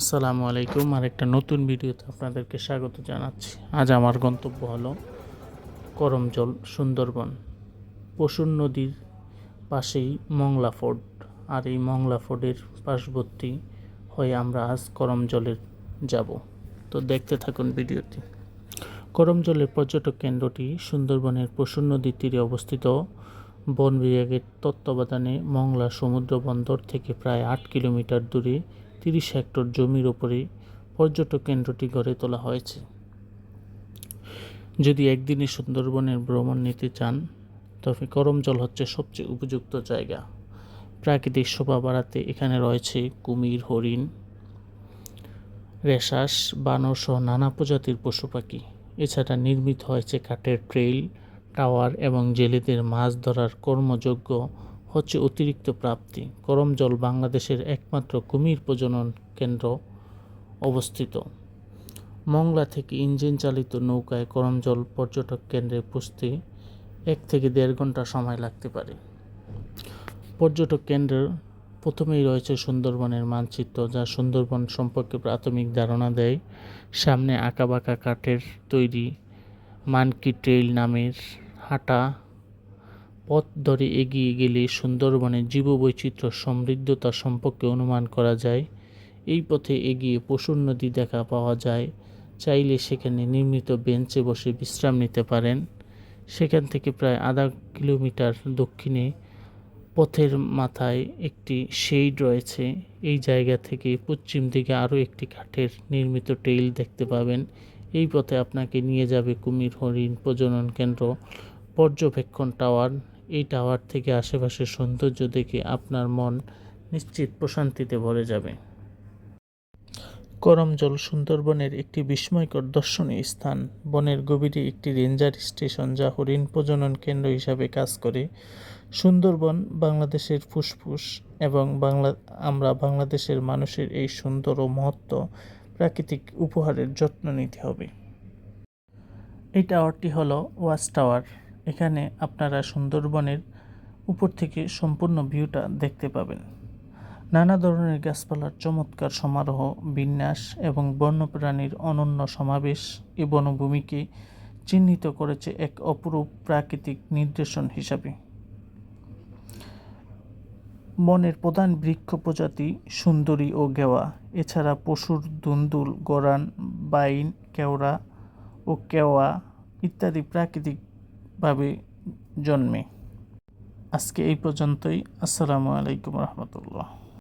আসসালামু আলাইকুম। আর একটা নতুন ভিডিওতে আপনাদেরকে স্বাগত জানাচ্ছি। আজ আমার গন্তব্য হলো করমজল, সুন্দরবন, পশুর নদীর পাশেই মংলা ফোর্ট। আর এই মংলা ফোর্টের পার্শ্ববর্তী হয়ে আমরা আজ করমজলের যাব। তো দেখতে থাকুন ভিডিওটি। করমজলের পর্যটক কেন্দ্রটি সুন্দরবনের পশুর নদীর তীরে অবস্থিত। বন বিভাগের তত্ত্বাবধানে মংলা সমুদ্র বন্দর থেকে প্রায় আট কিলোমিটার দূরে তিরিশ হেক্টর জমির ওপরে পর্যটক কেন্দ্রটি গড়ে তোলা হয়েছে। যদি একদিনে সুন্দরবনের ভ্রমণ নিতে চান, তবে করমজল হচ্ছে সবচেয়ে উপযুক্ত জায়গা। প্রাকৃতিক শোভা বাড়াতে এখানে রয়েছে কুমির, হরিণ, রেশাস, বানর সহ নানা প্রজাতির পশু পাখি। এছাড়া নির্মিত হয়েছে কাঠের ট্রেইল, টাওয়ার এবং জেলেদের মাছ ধরার কর্মযোগ্য হচ্ছে অতিরিক্ত প্রাপ্তি। করমজল বাংলাদেশের একমাত্র কুমির প্রজনন কেন্দ্র অবস্থিত। মংলা থেকে ইঞ্জিন চালিত নৌকায় করমজল পর্যটক কেন্দ্রে পৌঁছতে এক থেকে দেড় ঘণ্টা সময় লাগতে পারে। পর্যটক কেন্দ্রের প্রথমেই রয়েছে সুন্দরবনের মানচিত্র, যা সুন্দরবন সম্পর্কে প্রাথমিক ধারণা দেয়। সামনে আঁকাবাঁকা কাঠের তৈরি মানকি ট্রেইল নামের হাঁটা পথ ধরে এগিয়ে গেলে সুন্দরবনের জীববৈচিত্র্য সমৃদ্ধতা সম্পর্কে অনুমান করা যায়। এই পথে এগিয়ে পশুর নদী দেখা পাওয়া যায়। চাইলে সেখানে নির্মিত বেঞ্চে বসে বিশ্রাম নিতে পারেন। সেখান থেকে প্রায় আধা কিলোমিটার দক্ষিণে পথের মাথায় একটি শেড রয়েছে। এই জায়গা থেকে পশ্চিম দিকে আরও একটি কাঠের নির্মিত টেইল দেখতে পাবেন। এই পথে আপনাকে নিয়ে যাবে কুমির হরিণ প্রজনন কেন্দ্র, পর্যবেক্ষণ টাওয়ার এই টাওয়ার থেকে আশেপাশের সৌন্দর্য দেখে আপনার মন নিশ্চিত প্রশান্তিতে ভরে যাবে। করমজল সুন্দরবনের একটি বিস্ময়কর দর্শনীয় স্থান। বনের গভীরে একটি রেঞ্জার স্টেশন যা হরিণ প্রজনন কেন্দ্র হিসাবে কাজ করে। সুন্দরবন বাংলাদেশের ফুসফুস এবং বাংলা, আমরা বাংলাদেশের মানুষের এই সুন্দর ও মহত্ব প্রাকৃতিক উপহারের যত্ন নিতে হবে। এই টাওয়ারটি হলো ওয়াচ টাওয়ার এখানে আপনারা সুন্দরবনের উপর থেকে সম্পূর্ণ ভিউটা দেখতে পাবেন। নানা ধরনের গাছপালার চমৎকার সমারোহ, বিন্যাস এবং বন্যপ্রাণীর অনন্য সমাবেশ এই বনভূমিকে চিহ্নিত করেছে এক অপরূপ প্রাকৃতিক নির্দেশন হিসাবে। বনের প্রধান বৃক্ষ প্রজাতি সুন্দরী ও গেওয়া। এছাড়া পশুর দুন্দুল, গরান, বাইন, কেওড়া ও কেওয়া ইত্যাদি প্রাকৃতিকভাবে জন্মে। আজকে এই পর্যন্তই। আসসালামু আলাইকুম রহমতুল্লাহ।